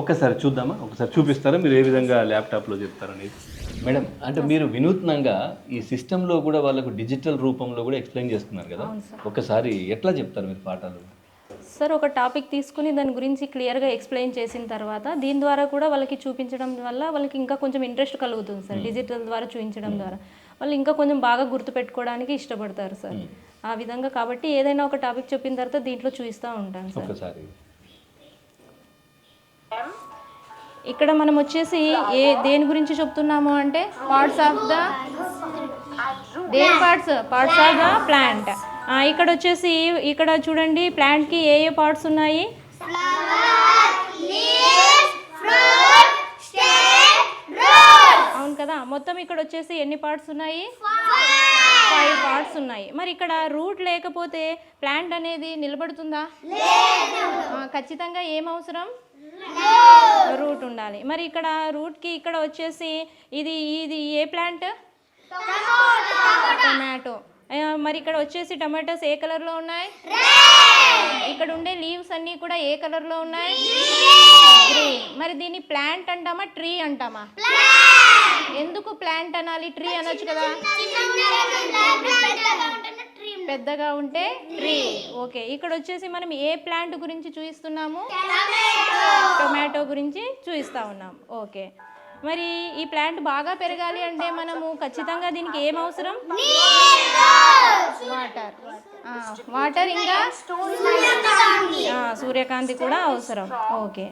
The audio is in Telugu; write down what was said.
ఒక్కసారి చూద్దామా? ఒకసారి చూపిస్తారా? మీరు ఏ విధంగా ల్యాప్టాప్లో చెప్తారనేది? మేడం అంటే మీరు వినూత్నంగా ఈ సిస్టంలో కూడా వాళ్ళకు డిజిటల్ రూపంలో కూడా ఎక్స్ప్లెయిన్ చేస్తున్నారు కదా? ఒకసారి ఎట్లా చెప్తారు మీరు పాఠాలు? సార్ ఒక టాపిక్ తీసుకుని దాని గురించి క్లియర్గా ఎక్స్ప్లెయిన్ చేసిన తర్వాత దీని ద్వారా కూడా వాళ్ళకి చూపించడం వల్ల వాళ్ళకి ఇంకా కొంచెం ఇంట్రెస్ట్ కలుగుతుంది సార్ డిజిటల్ ద్వారా చూపించడం ద్వారా. వాళ్ళు ఇంకా కొంచెం బాగా గుర్తుపెట్టుకోవడానికి ఇష్టపడతారు సార్. ఆ విధంగా కాబట్టి ఏదైనా ఒక టాపిక్ చెప్పిన తర్వాత దీంట్లో చూపిస్తూ ఉంటాను సార్. ఇక్కడ మనం వచ్చేసి ఏ దేని గురించి చెప్తున్నాము అంటే పార్ట్స్ ఆఫ్ ద దేని parts parts of the plant ఇక్కడ వచ్చేసి ఇక్కడ చూడండి ప్లాంట్కి ఏ ఏ పార్ట్స్ ఉన్నాయి? అవును కదా? మొత్తం ఇక్కడ వచ్చేసి ఎన్ని పార్ట్స్ ఉన్నాయి? ఫైవ్ పార్ట్స్ ఉన్నాయి. మరి ఇక్కడ రూట్ లేకపోతే ప్లాంట్ అనేది నిలబడుతుందా? ఖచ్చితంగా ఏం అవసరం? రూట్ ఉండాలి. మరి ఇక్కడ రూట్కి ఇక్కడ వచ్చేసి ఇది ఇది ఏ ప్లాంట్? టొమాటో. మరి ఇక్కడ వచ్చేసి టమాటోస్ ఏ కలర్లో ఉన్నాయి? ఇక్కడ ఉండే లీవ్స్ అన్నీ కూడా ఏ కలర్లో ఉన్నాయి? గ్రీన్ మరి దీన్ని ప్లాంట్ అంటామా ట్రీ అంటామా? ఎందుకు ప్లాంట్ అనాలి ట్రీ అనొచ్చు కదా? పెద్దగా ఉంటే ట్రీ. ఓకే ఇక్కడ వచ్చేసి మనం ఏ ప్లాంట్ గురించి చూపిస్తున్నాము టొమాటో గురించి చూపిస్తా ఉన్నాం. ఓకే మరి ఈ ప్లాంట్ బాగా పెరగాలి అంటే మనము ఖచ్చితంగా దీనికి ఏం అవసరం? వాటర్ వాటర్ ఇంకా ఆ, సూర్యకాంతి కూడా అవసరం. ఓకే